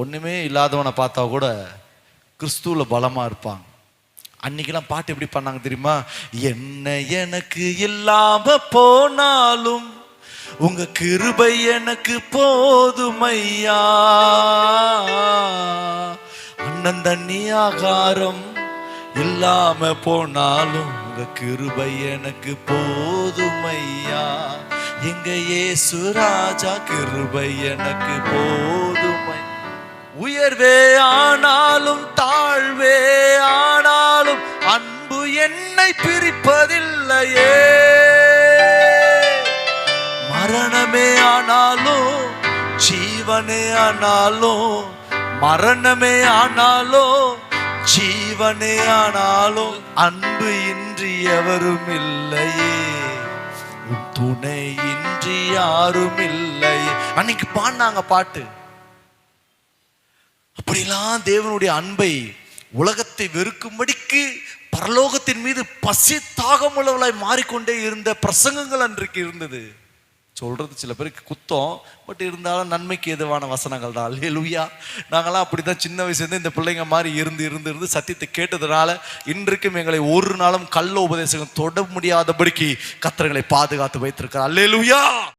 ஒன்றுமே இல்லாதவனை பார்த்தா கூட கிறிஸ்துவில் பலமாக இருப்பாங்க. அன்னைக்கெல்லாம் பாட்டு எப்படி பண்ணாங்க தெரியுமா? என்ன எனக்கு இல்லாம போனாலும் உங்க கிருபை எனக்கு போதுமையா? அண்ணன் தண்ணி ஆகாரம் இல்லாம போனாலும் உங்க கிருபை எனக்கு போதுமையா? எங்க ஏசு ராஜா கிருபை எனக்கு போதும் உயர்வே ஆனாலும் தாழ்வே ஆனாலும் அன்பு என்னை பிரிப்பதில்லையே. மரணமே ஆனாலும் ஜீவனே ஆனாலும் மரணமே ஆனாலும் ஜீவனே ஆனாலும் அன்பு இன்றி எவரும் இல்லையே. துணை இன்றி யாரும் இல்லை. அன்னைக்கு பாடினாங்க பாட்டு. அப்படிலாம் தேவனுடைய அன்பை உலகத்தை வெறுக்கும்படிக்கு பரலோகத்தின் மீது பசி தாகமுள்ளவளாய் மாறிக்கொண்டே இருந்த பிரசங்கங்கள் அன்றைக்கு இருந்தது. சொல்றது சில பேருக்கு குத்தம் பட் இருந்தாலும் நன்மைக்கு எதுவான வசனங்கள் தான். அல்லேலூயா நாங்களாம் அப்படிதான் சின்ன வயசுலேருந்து இந்த பிள்ளைங்க மாதிரி இருந்து இருந்து இருந்து சத்தியத்தை கேட்டதுனால இன்றைக்கும் எங்களை ஒரு நாளும் கள்ள உபதேசம் தொட முடியாதபடிக்கு கத்திரங்களை பாதுகாத்து வைத்திருக்கிறார். அல்லேலூயா